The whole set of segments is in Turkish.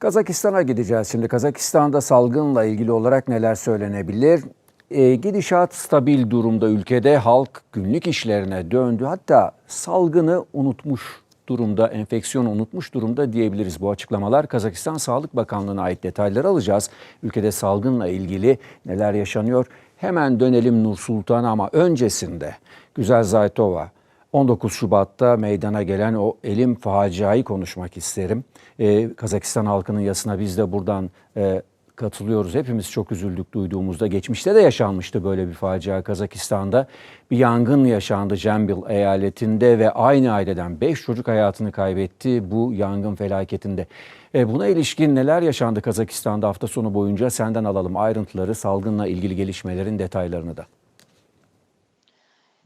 Kazakistan'a gideceğiz şimdi. Kazakistan'da salgınla ilgili olarak neler söylenebilir? E, gidişat stabil durumda ülkede halk günlük işlerine döndü. Hatta salgını unutmuş durumda, enfeksiyonu unutmuş durumda diyebiliriz. Bu açıklamalar Kazakistan Sağlık Bakanlığı'na ait detayları alacağız. Ülkede salgınla ilgili neler yaşanıyor? Hemen dönelim Nur Sultan'a ama öncesinde Güzel Zaytova 19 Şubat'ta meydana gelen o elim faciayı konuşmak isterim. Ee, Kazakistan halkının yasına biz de buradan e, katılıyoruz. Hepimiz çok üzüldük duyduğumuzda. Geçmişte de yaşanmıştı böyle bir facia Kazakistan'da. Bir yangın yaşandı Cembil eyaletinde ve aynı aileden 5 çocuk hayatını kaybetti bu yangın felaketinde. E, buna ilişkin neler yaşandı Kazakistan'da hafta sonu boyunca senden alalım ayrıntıları, salgınla ilgili gelişmelerin detaylarını da.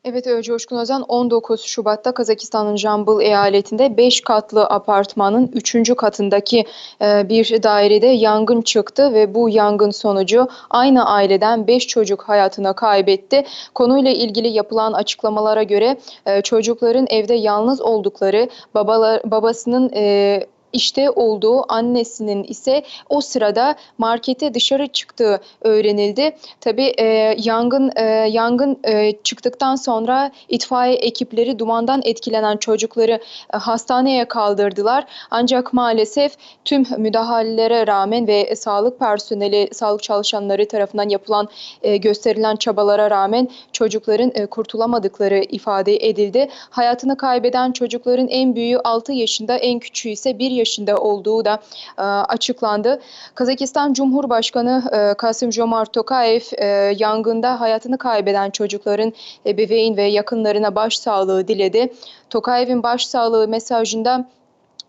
Evet e, Coşkun Özen 19 Şubat'ta Kazakistan'ın Jambıl eyaletinde 5 katlı apartmanın 3. katındaki e, bir dairede yangın çıktı ve bu yangın sonucu aynı aileden 5 çocuk hayatını kaybetti. Konuyla ilgili yapılan açıklamalara göre e, çocukların evde yalnız oldukları, babalar, babasının e, işte olduğu annesinin ise o sırada markete dışarı çıktığı öğrenildi. Tabii e, yangın e, yangın e, çıktıktan sonra itfaiye ekipleri dumandan etkilenen çocukları e, hastaneye kaldırdılar. Ancak maalesef tüm müdahalelere rağmen ve sağlık personeli, sağlık çalışanları tarafından yapılan e, gösterilen çabalara rağmen çocukların e, kurtulamadıkları ifade edildi. Hayatını kaybeden çocukların en büyüğü 6 yaşında, en küçüğü ise 1 yaşında olduğu da e, açıklandı. Kazakistan Cumhurbaşkanı e, Kasım Jomart Tokayev e, yangında hayatını kaybeden çocukların ebeveyn ve yakınlarına başsağlığı diledi. Tokayev'in başsağlığı mesajında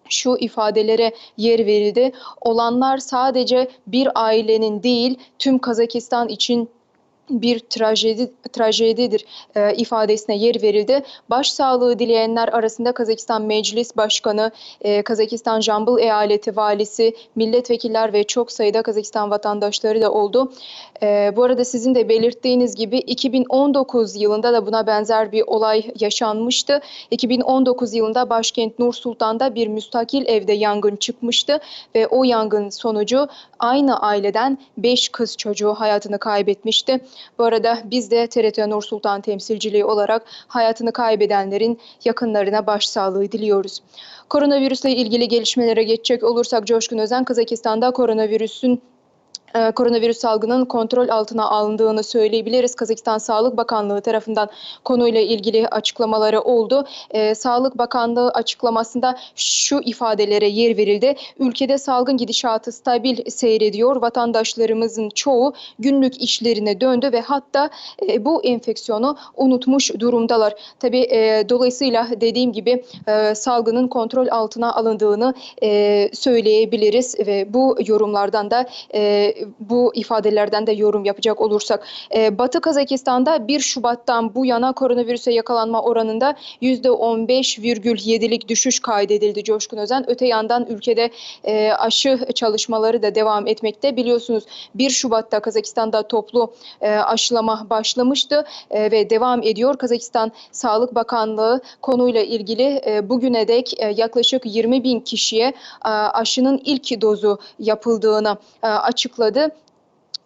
şu ifadelere yer verildi. Olanlar sadece bir ailenin değil, tüm Kazakistan için bir trajedi trajedidir e, ifadesine yer verildi. Başsağlığı dileyenler arasında Kazakistan Meclis Başkanı, e, Kazakistan Jambıl Eyaleti Valisi, milletvekiller ve çok sayıda Kazakistan vatandaşları da oldu. E, bu arada sizin de belirttiğiniz gibi 2019 yılında da buna benzer bir olay yaşanmıştı. 2019 yılında başkent Nur Sultan'da bir müstakil evde yangın çıkmıştı ve o yangın sonucu aynı aileden 5 kız çocuğu hayatını kaybetmişti. Bu arada biz de TRT Nur Sultan temsilciliği olarak hayatını kaybedenlerin yakınlarına başsağlığı diliyoruz. Koronavirüsle ilgili gelişmelere geçecek olursak Coşkun Özen Kazakistan'da koronavirüsün koronavirüs salgının kontrol altına alındığını söyleyebiliriz. Kazakistan Sağlık Bakanlığı tarafından konuyla ilgili açıklamaları oldu. Ee, Sağlık Bakanlığı açıklamasında şu ifadelere yer verildi. Ülkede salgın gidişatı stabil seyrediyor. Vatandaşlarımızın çoğu günlük işlerine döndü ve hatta e, bu enfeksiyonu unutmuş durumdalar. Tabii e, dolayısıyla dediğim gibi e, salgının kontrol altına alındığını söyleyebiliriz ve bu yorumlardan da bu ifadelerden de yorum yapacak olursak e, Batı Kazakistan'da 1 Şubat'tan bu yana koronavirüse yakalanma oranında %15,7'lik düşüş kaydedildi Coşkun Özen. Öte yandan ülkede e, aşı çalışmaları da devam etmekte. Biliyorsunuz 1 Şubat'ta Kazakistan'da toplu e, aşılama başlamıştı e, ve devam ediyor. Kazakistan Sağlık Bakanlığı konuyla ilgili e, bugüne dek e, yaklaşık 20 bin kişiye e, aşının ilk dozu yapıldığını e, açıkladı என்பது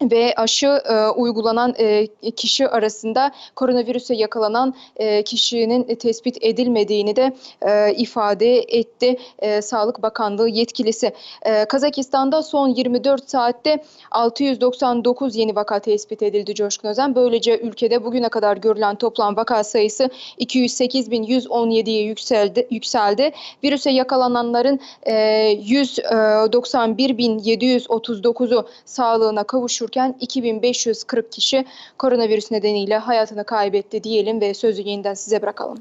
ve aşı e, uygulanan e, kişi arasında koronavirüse yakalanan e, kişinin e, tespit edilmediğini de e, ifade etti e, Sağlık Bakanlığı yetkilisi. E, Kazakistan'da son 24 saatte 699 yeni vaka tespit edildi Coşkun Özen. Böylece ülkede bugüne kadar görülen toplam vaka sayısı 208.117'ye yükseldi. yükseldi. Virüse yakalananların e, 191.739'u sağlığına kavuşurken 2540 kişi koronavirüs nedeniyle hayatını kaybetti diyelim ve sözü yeniden size bırakalım.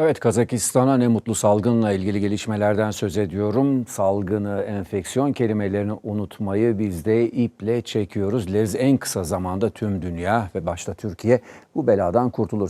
Evet Kazakistan'a ne mutlu salgınla ilgili gelişmelerden söz ediyorum. Salgını, enfeksiyon kelimelerini unutmayı biz de iple çekiyoruz. Dileriz en kısa zamanda tüm dünya ve başta Türkiye bu beladan kurtulur.